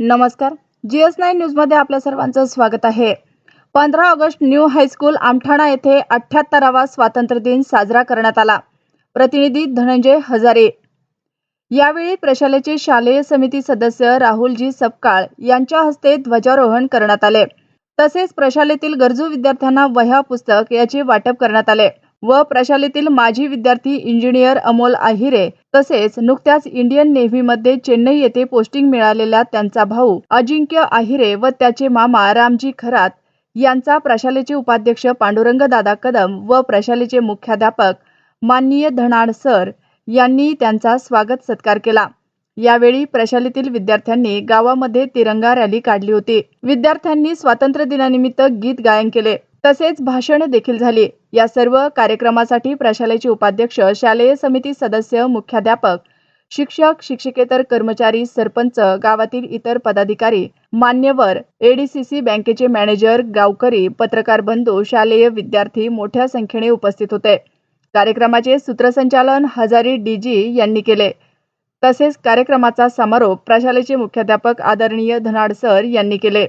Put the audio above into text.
नमस्कार. G S nine न्यूजमध्ये आपल्या सर्वांचं स्वागत आहे. पंधरा ऑगस्ट न्यू हायस्कूल आमठाणा येथे अठ्याहत्तरावा स्वातंत्र्य दिन साजरा करण्यात आला. प्रतिनिधी धनंजय हजारे. यावेळी प्रशालेचे शालेय समिती सदस्य राहुलजी सपकाळ यांच्या हस्ते ध्वजारोहण करण्यात आले. तसेच प्रशालेतील गरजू विद्यार्थ्यांना वह्या पुस्तक याचे वाटप करण्यात आले. व प्रशालेतील माजी विद्यार्थी इंजिनियर अमोल आहिरे तसेच नुकत्याच इंडियन नेव्हीमध्ये चेन्नई येथे पोस्टिंग मिळालेला त्यांचा भाऊ अजिंक्य आहिरे व त्याचे मामा रामजी खरात यांचा प्रशालेचे उपाध्यक्ष पांडुरंग दादा कदम व प्रशालेचे मुख्याध्यापक माननीय धनाड सर यांनी त्यांचा स्वागत सत्कार केला. यावेळी प्रशालेतील विद्यार्थ्यांनी गावामध्ये तिरंगा रॅली काढली होती. विद्यार्थ्यांनी स्वातंत्र्य दिनानिमित्त गीत गायन केले. तसेच भाषण देखील झाली. या सर्व कार्यक्रमासाठी प्रशालेचे उपाध्यक्ष शालेय समिती सदस्य मुख्याध्यापक शिक्षक शिक्षिकेतर कर्मचारी सरपंच गावातील इतर पदाधिकारी मान्यवर एडीसीसी बँकेचे मॅनेजर गावकरी पत्रकार बंधू शालेय विद्यार्थी मोठ्या संख्येने उपस्थित होते. कार्यक्रमाचे सूत्रसंचालन हजारी डीजी यांनी केले. तसेच कार्यक्रमाचा समारोप प्रशालेचे मुख्याध्यापक आदरणीय धनाड सर यांनी केले.